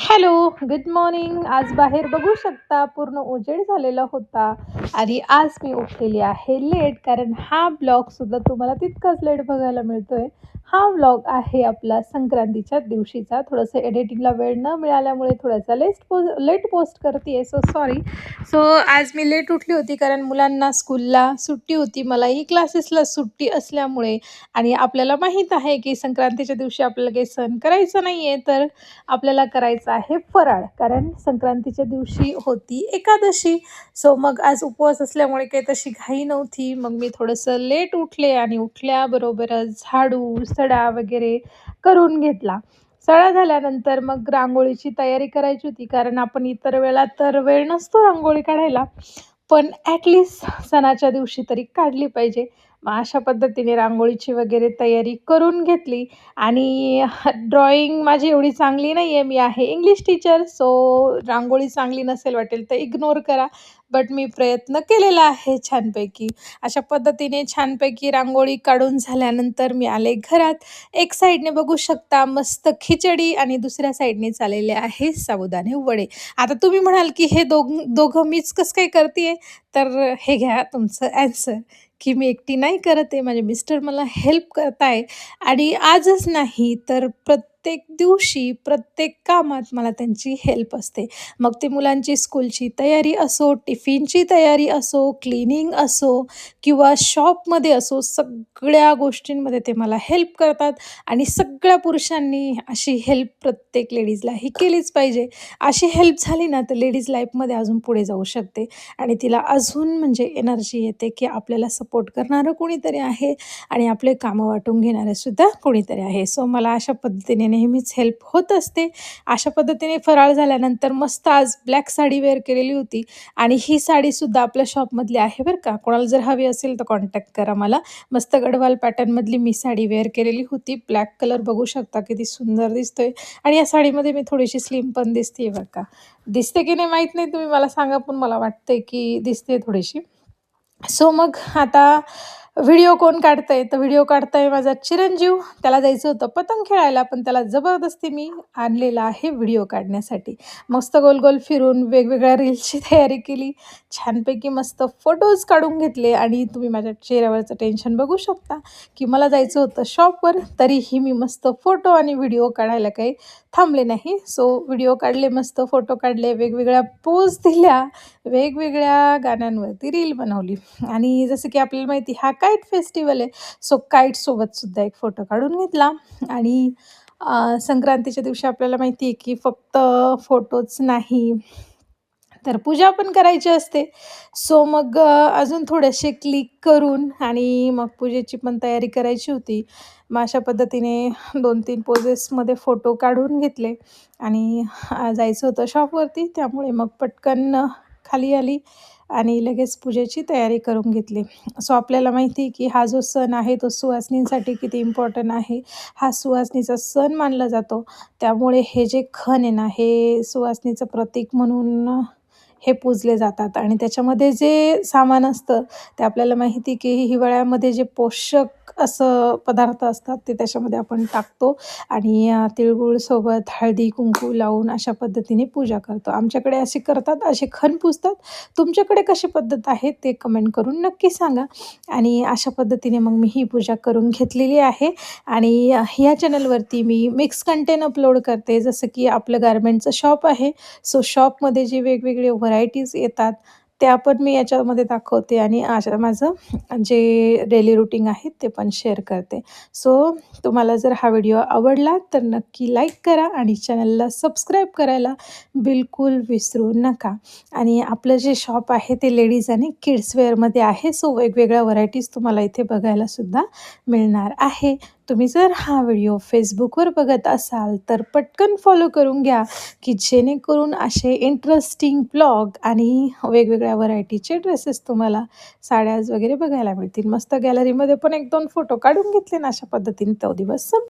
Hello good morning आज बाहेर बघू शकता. पूर्ण उजेड झालेला होता. आणि आज मी उठलेली आहे लेट कारण हा ब्लॉगसुद्धा तुम्हाला तितकाच लेट बघायला मिळतोय. हा ब्लॉग आहे आपला संक्रांतीच्या दिवशीचा. थोडंसं एडिटिंगला वेळ न मिळाल्यामुळे थोडासा लेट पोस्ट लेट पोस्ट करते सो सॉरी सो आज मी लेट उठली होती कारण मुलांना स्कूलला सुट्टी होती. मलाही क्लासेसला सुट्टी असल्यामुळे आणि आपल्याला माहीत आहे की संक्रांतीच्या दिवशी आपल्याला काही सण करायचं नाही आहे तर आपल्याला करायचं आहे फराळ. कारण संक्रांतीच्या दिवशी होती एकादशी. सो मग आज उपवास असल्यामुळे काही तशी घाई नव्हती. मग मी थोडंसं लेट उठले आणि उठल्याबरोबरच झाडू सडा वगैरे करून घेतला. सडा झाल्यानंतर मग रांगोळीची तयारी करायची होती कारण आपण इतर वेळा तर वेळ नसतो रांगोळी काढायला. पण ॲटलिस्ट सणाच्या दिवशी तरी काढली पाहिजे. मग अशा पद्धतीने रांगोळीची वगैरे तयारी करून घेतली. आणि ड्रॉईंग माझी एवढी चांगली नाही आहे मी आहे इंग्लिश टीचर सो रांगोळी चांगली नसेल वाटेल तर इग्नोर करा. बट मी प्रयत्न केलेला आहे छानपैकी. अशा पद्धतीने छानपैकी रांगोळी काढून झाल्यानंतर मी आले घरात. एक साईडने बघू शकता मस्त खिचडी आणि दुसऱ्या साईडने चाललेले आहे साबुदाणे वडे. आता तुम्ही म्हणाल की हे दोघ दोघं मीच कसं काय करते तर हे घ्या तुमचं ॲन्सर की मी एकटी नाही करत आहे माझे मिस्टर मला हेल्प करत आहे आणि आजच नाही तर प्रत प्रत्येक दिवशी प्रत्येक कामात मला त्यांची हेल्प असते. मग ते मुलांची स्कूलची तयारी असो टिफिनची तयारी असो क्लिनिंग असो किंवा शॉपमध्ये असो सगळ्या गोष्टींमध्ये ते मला हेल्प करतात आणि सगळ्या पुरुषांनी अशी हेल्प प्रत्येक लेडीजला ही केलीच पाहिजे. अशी हेल्प झाली ना तर लेडीज लाईफमध्ये अजून पुढे जाऊ शकते. आणि तिला अजून म्हणजे एनर्जी येते की आपल्याला सपोर्ट करणारं कोणीतरी आहे आणि आपले कामं वाटून घेणारंसुद्धा कोणीतरी आहे. सो मला अशा पद्धतीने नेहमीच हेल्प होत असते. अशा पद्धतीने फराळ झाल्यानंतर मस्त आज ब्लॅक साडी वेअर केलेली होती. आणि ही साडीसुद्धा आपल्या शॉपमधली आहे बरं का. कोणाला जर हवी असेल तर कॉन्टॅक्ट करा मला. मस्त गडवाल पॅटर्नमधली मी साडी वेअर केलेली होती. ब्लॅक कलर बघू शकता किती सुंदर दिसतोय. आणि या साडीमध्ये मी थोडीशी स्लिम पण दिसते बरं का. दिसते की नाही माहीत नाही तुम्ही मला सांगा. पण मला वाटतंय की दिसते थोडीशी. सो मग आता व्हिडिओ कोण काढतंय? तर व्हिडिओ काढताय माझा चिरंजीव. त्याला जायचं होतं पतंग खेळायला पण त्याला जबरदस्ती मी आणलेला आहे व्हिडिओ काढण्यासाठी. मस्त गोल गोल फिरून वेगवेगळ्या रील्सची तयारी केली. छानपैकी मस्त फोटोज काढून घेतले आणि तुम्ही माझ्या चेहऱ्यावरचं टेन्शन बघू शकता. की मला जायचं होतं शॉपवर तरीही मी मस्त फोटो आणि व्हिडिओ काढायला काही थांबले नाही. सो व्हिडिओ काढले मस्त फोटो काढले वेगवेगळ्या पोज दिल्या वेगवेगळ्या गाण्यांवरती रील बनवली. आणि जसं की आपल्याला माहिती हा काईट फेस्टिवल आहे? सो काईटसोबतसुद्धा एक फोटो काढून घेतला. आणि संक्रांतीच्या दिवशी आपल्याला माहिती आहे की फक्त फोटोच नाही तर पूजा पण करायची असते. सो मग अजून थोडेसे क्लिक करून आणि मग पूजेची पण तयारी करायची होती. मग अशा पद्धतीने दोन तीन पोजेसमध्ये फोटो काढून घेतले. आणि जायचं होतं शॉपवरती त्यामुळे मग पटकन खाली आली. आणि लगेच पूजेची तयारी करून घेतली. सो आपल्याला माहिती आहे की हा जो सण आहे तो सुवासनींसाठी किती इम्पॉर्टंट आहे. हा सुवासनीचा सण मानला जातो. त्यामुळे हे जे खण आहे ना हे सुवासनीचं प्रतीक म्हणून हे पूजले जातात. आणि त्याच्यामध्ये जे सामान असतं ते आपल्याला माहिती की हिवाळ्यामध्ये जे पोषक असं पदार्थ असतात ते त्याच्यामध्ये आपण टाकतो आणि तिळगुळसोबत हळदी कुंकू लावून अशा पद्धतीने पूजा करतो. आमच्याकडे असे करतात असे खण पुजतात. तुमच्याकडे कशी पद्धत आहे ते कमेंट करून नक्की सांगा. आणि अशा पद्धतीने मग मी ही पूजा करून घेतलेली आहे. आणि ह्या चॅनलवरती मी मिक्स कंटेंट अपलोड करते. जसं की आपलं गारमेंटचं शॉप आहे. सो शॉपमध्ये जे वेगवेगळे व्हरायटीज येतात त्या पण मी याच्यामध्ये दाखवते आणि अशा माझं जे डेली रुटीन आहे ते पण शेअर करते. सो तुम्हाला जर हा व्हिडिओ आवडला तर नक्की लाईक करा आणि चॅनलला सबस्क्राईब करायला बिलकुल विसरू नका. आणि आपलं जे शॉप आहे ते लेडीज आणि किड्सवेअरमध्ये आहे सो वेगवेगळ्या व्हरायटीज तुम्हाला इथे बघायला सुद्धा मिळणार आहे. तुम्ही जर हा व्हिडिओ फेसबुकवर बघत असाल तर पटकन फॉलो करून घ्या की जेणेकरून असे इंटरेस्टिंग ब्लॉग आणि वेगवेगळ्या व्हरायटीचे ड्रेसेस तुम्हाला साड्याज वगैरे बघायला मिळतील. मस्त गॅलरीमध्ये पण एक दोन फोटो काढून घेतले ना अशा पद्धतीने तो दिवस